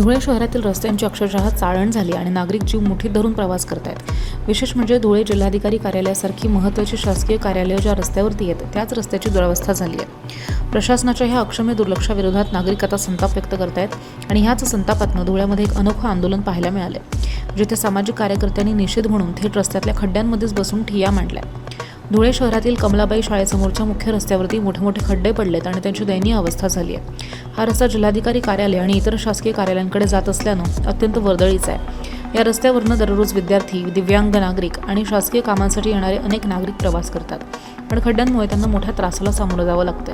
धुळे शहरातील रस्त्यांची अक्षरशः चाळण झाली आणि नागरिक जीव मुठीत धरून प्रवास करत आहेत विशेष म्हणजे धुळे जिल्हाधिकारी कार्यालयासारखी महत्त्वाची शासकीय कार्यालयं ज्या रस्त्यावरती आहेत त्याच रस्त्याची दुरावस्था झाली आहे. प्रशासनाच्या ह्या अक्षम्य दुर्लक्षाविरोधात नागरिक आता संताप व्यक्त करत आहेत आणि ह्याच संतापातनं धुळ्यामध्ये एक अनोखं आंदोलन पाहायला मिळालं जिथे सामाजिक कार्यकर्त्यांनी निषेध म्हणून थेट रस्त्यातल्या खड्ड्यांमध्येच बसून ठिया मांडल्या. धुळे शहरातील कमलाबाई शाळेसमोरच्या मुख्य रस्त्यावरती मोठे मोठे खड्डे पडलेत आणि त्यांची दयनीय अवस्था झाली आहे. हा रस्ता जिल्हाधिकारी कार्यालय आणि इतर शासकीय कार्यालयांकडे जात असल्यानं अत्यंत वर्दळीचा आहे. या रस्त्यावरनं दररोज विद्यार्थी दिव्यांग नागरिक आणि शासकीय कामांसाठी येणारे अनेक नागरिक प्रवास करतात. पण खड्ड्यांमुळे त्यांना मोठ्या त्रासाला सामोरं जावं लागतं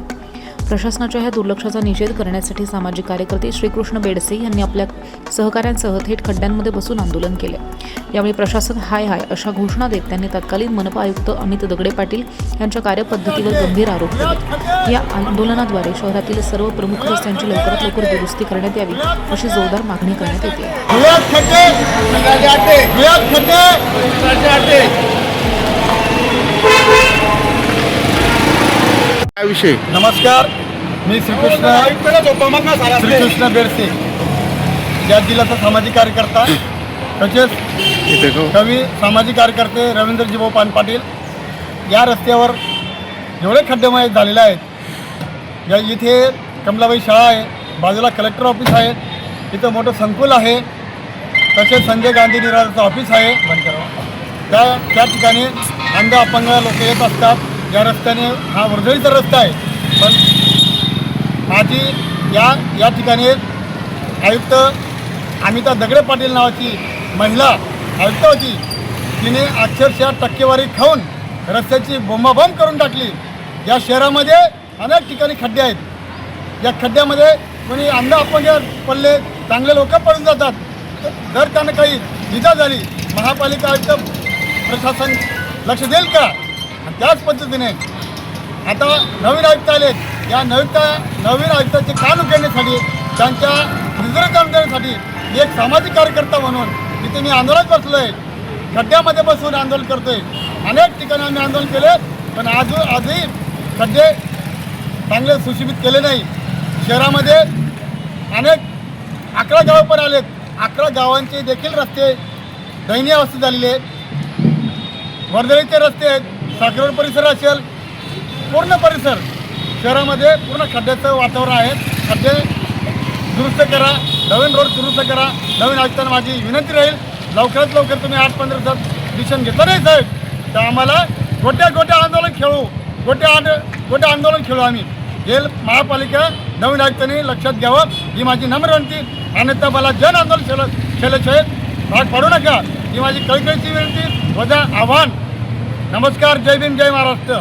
प्रशासनाच्या ह्या दुर्लक्षाचा निषेध करण्यासाठी सामाजिक कार्यकर्ते श्रीकृष्ण बेडसे यांनी आपल्या सहकाऱ्यांसह थेट खड्ड्यांमध्ये बसून आंदोलन केले. यावेळी प्रशासन हाय हाय अशा घोषणा देत त्यांनी तत्कालीन मनपा आयुक्त अमित दगडे पाटील यांच्या कार्यपद्धतीवर गंभीर आरोप केले. या आंदोलनाद्वारे शहरातील सर्व प्रमुख रस्त्यांची लवकरात लवकर दुरुस्ती करण्यात यावी अशी जोरदार मागणी करण्यात येते धुळ्यात खड्डे धुळ्यात खड्डे काय विषय नमस्कार मी श्रीकृष्ण श्रीकृष्ण बेडसे या जिल्ह्याचा सामाजिक कार्यकर्ता तसेच. कवी सामाजिक कार्यकर्ते रवींद्रजी भाऊ पान पाटील या रस्त्यावर एवढे खड्डेमय झालेले आहेत या इथे कमलाबाई शाळा आहे बाजूला कलेक्टर ऑफिस आहे इथं मोठं संकुल आहे तसेच संजय गांधी निराधाचं ऑफिस आहे. त्या त्या ठिकाणी अंध अपंग लोक येत असतात या रस्त्याने हा वर्दळीचा रस्ता आहे. पण माझी या या ठिकाणी आयुक्त अमिता दगडे पाटील नावाची महिला आयुक्त होती. तिने अक्षरशः टक्केवारी खाऊन रस्त्याची बोंबाबोंब करून टाकली. या शहरामध्ये अनेक ठिकाणी खड्डे आहेत. या खड्ड्यामध्ये कोणी अंध अपंग पडले चांगले लोक पडून जातात. जर त्यांना काही इजा झाली महापालिका आयुक्त प्रशासन लक्ष देईल का? आणि त्याच पद्धतीने आता नवीन आयुक्त आले या नवीनता नवीन आयुक्ताचे कान उघडण्यासाठी त्यांच्या काम देण्यासाठी एक सामाजिक कार्यकर्ता म्हणून तिथे मी आंदोलन बसलो आहे खड्ड्यामध्ये बसून आंदोलन करतो आहे अनेक ठिकाणी आम्ही आंदोलन केले पण आज आजही खड्डे चांगले सुशोभित केले नाही. शहरामध्ये अनेक अकरा गावं पण आलेत. अकरा गावांचे देखील रस्ते दयनीय अवस्थेत झालेले आहेत. वर्दळीचे रस्ते आहेत. साखरोड परिसर असेल पूर्ण परिसर. शहरामध्ये पूर्ण खड्ड्याचं वातावरण आहे. खड्डे दुरुस्त करा नवीन रोड दुरुस्त करा. नवीन आयुक्तांना माझी विनंती राहील. लवकरात लवकर तुम्ही आठ पंधरा दिवसात डिसिशन घेतलं नाही साहेब? तर आम्हाला गोट्या गोट्या आंदोलन खेळू. गोट्या आंद गोट्या आंदोलन खेळू आम्ही. हे महापालिका नवीन आयुक्तांनी लक्षात घ्यावं. ही माझी नम्र विनंती. अन्यथा मला जन आंदोलन केलं केल्याशिवाय भाग पाडू नका. ही माझी कळकळीची विनंती. वजा आव्हान. नमस्कार जय भीम जय महाराष्ट्र.